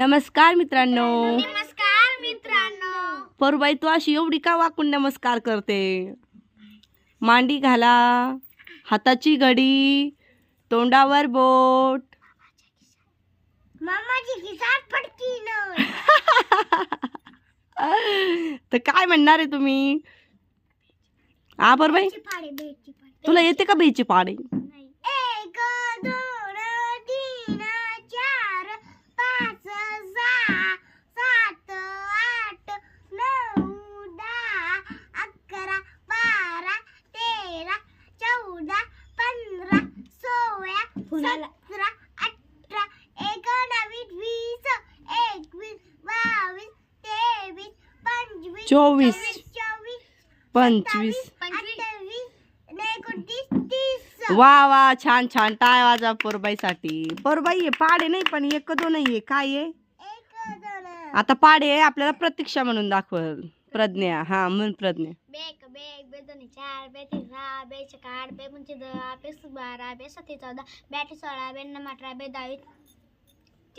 नमस्कार मित्रांनो. नमस्कार मित्रांनो. परबाई तू अशी एवढी का वाकून नमस्कार करते? मांडी घाला हाताची घडी तोंडावर बोट. तर काय म्हणणार आहे तुम्ही? हा फाडे तुला येते का बेची पाडे एक दोन तीन चार पाच सहा सात आठ नऊ दहा अकरा बारा तेरा चौदा पंधरा सोळा सतरा अठरा एकोणावीस वीस एकवीस बावीस तेवीस पंचवीस चोवीस. पंचवीस. वा वा छान छान. टाळ वाजा पोरबाईसाठी. पोरबाई आहे पाडे नाही पण एक दोन आहे. काय आहे? आता पाडे आपल्याला प्रतीक्षा म्हणून दाखवल. प्रज्ञा हा म्हण प्रज्ञा. बेक बेक बे दोन्ही चार बे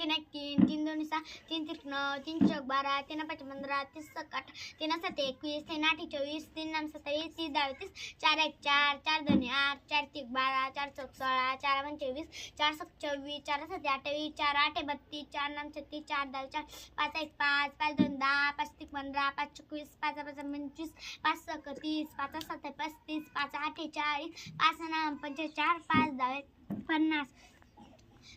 तीन तीन एक तीन तीन दोन सहा तीन तीन नऊ तीन चौक बारा तीन पाच पंधरा तीस सक आठ तीन सात एकवीस तीन आठ चोवीस तीन नऊ सत्तावीस तीस दहावीस चार एक चार चार दोन्ही आठ चार तीन बारा चार चौक सोळा चार पंचवीस चार सक चोवीस चार सात अठ्ठावीस चार आठ बत्तीस चार नऊ छत्तीस चार दहा चार पाच एक पाच पाच दोन दहा पाच तीन पंधरा पाच चोवीस पाच पाच पंचवीस पाच सक तीस पाच सात पस्तीस पाच आठ चाळीस पाच नऊ पंचेचाळ पाच दहा पन्नास.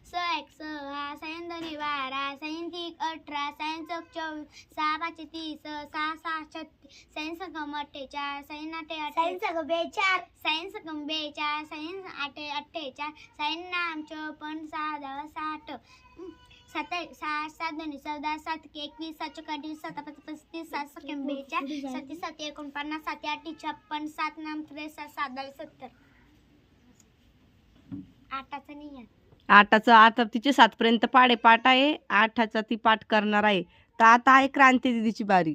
स एक सहा सैन दोन्ही बारा सैन तीन अठरा सैन चौक चोवीस सहा पाच तीस सहा सहा छत्तीस सैन सकम अठ्ठेचाळ सैन आठे सैन सकम बेचार सैन सकम बेचाळ सैन आठे अठ्ठेचाळ सैन नाम चोपन्न सहा दहा साठ सात सहा सात दोन्ही चौदा सात एक एकवीस सात चौक अठ्ठावीस सात पाच पस्तीस सात सख्यम बेचाळ साती सात एकोणपन्नास सात आठ छप्पन सात नाम त्रेसष्ट सात दहा सत्तर. आठाचा नियम. आठाचा आता तिचे सातपर्यंत पाडे पाठ आहे आठाचा ती पाठ करणार आहे. तर आता आहे क्रांती दिदीची बारी.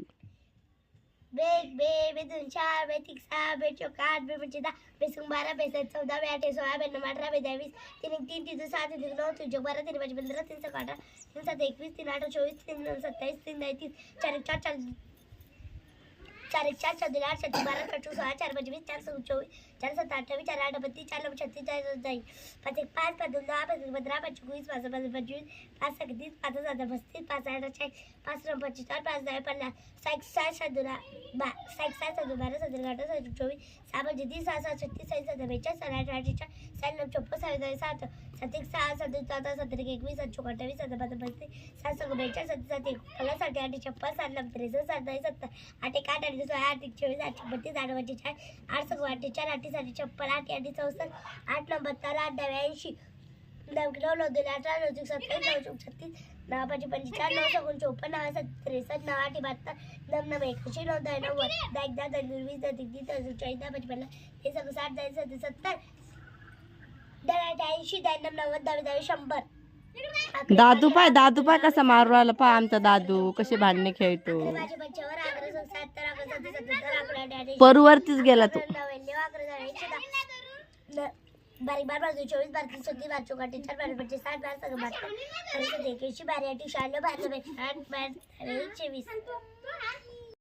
बेग बे बे दोन चार बे तीन सहा बे चौक आठ बे पंचे दहा बे संग बारा बे सात चौदा बे आठ सोळा बे नऊ अठरा बे दहावीस तीन एक तीन तीन सहा तीन नऊ तीन चौक बारा तीन पाच पंधरा तीन सहा अठरा तीन सात एकवीस तीन आठ चोवीस तीन नऊ सत्तावीस तीन दहा तीस चार एक चार चार चार एक चार चार दोन आठ सात बारा पाच सोळा चार पंचवीस चार सहा चोवीस चार सात अठ्ठावीस चार आठ बत्तीस चार नऊ छत्तीस चार दोन जाईल पाच एक पाच पाच दोन दहा पाच एक पंधरा पाच चोवीस पाच पाच पंचवीस पाच सहा तीस पाच सात पस्तीस पाच आठ चाळीस पाच नऊ पंचवीस चार पाच दहा पन्नास सहा एक सहा सात दोन बा सहा एक सहा सात दोन बारा सात दोन अठरा सात चोवीस सहा पंचे तीस सहा सहा छत्तीस सहा सात बेचाळीस सहा आठ अठ्ठेचाळ सहा नऊ चोपन्न सहा दहा सात सात एक सहा सात दोन चौदा सात एक एकवीस सात चौक अठ्ठावीस सात पाच पस्तीस सात सहा बेचाळीस सात सात एक पन्नास साठ आठ छप्पन सात नऊ त्रेसष्ट सात दहा सत्तर आठ एक आठ आठ सोळा आठ चोवीस आठ बत्तीस आठ पंचेचाळीस आठ सहा चार आठसाठी छप्पन आठ आठ चौसष्ट आठ नऊ बत्तर आठ दहा ऐंशी नऊ नऊ नऊ दोन अठरा नऊ चुक सत्तावीस नऊ चुक छत्तीस नऊ पाच पंचेचाळीस नऊ सगून चोपन्न नऊ सात त्रेसष्ट नऊ आठ बहात्तर नऊ नऊ एकशे नऊ दहा नव्वद दहा एक दहा दहा दोन वीस दहा तीन तीस दहा चाळीस दहा पंचपन्न हे सगळं साठ दहा सत्तर दहा आठ ऐंशी दहा नऊ नव्वद दहा दहा शंभर. दादू पाय दादू पाय कसा मारू आला पा आमचा दादू. कसे भांडणे खेळतो. माझे परवरतीच गेला तो. बारीक बार बाजू चोवीस बार तीन सत्तीस बार चौकाठी चार बार पंचवीस साठ बार सगळं बार पंचवीस एक्याऐंशी बारा अठी शहाण्णव बारा बेचाळीस आठ बार एकशे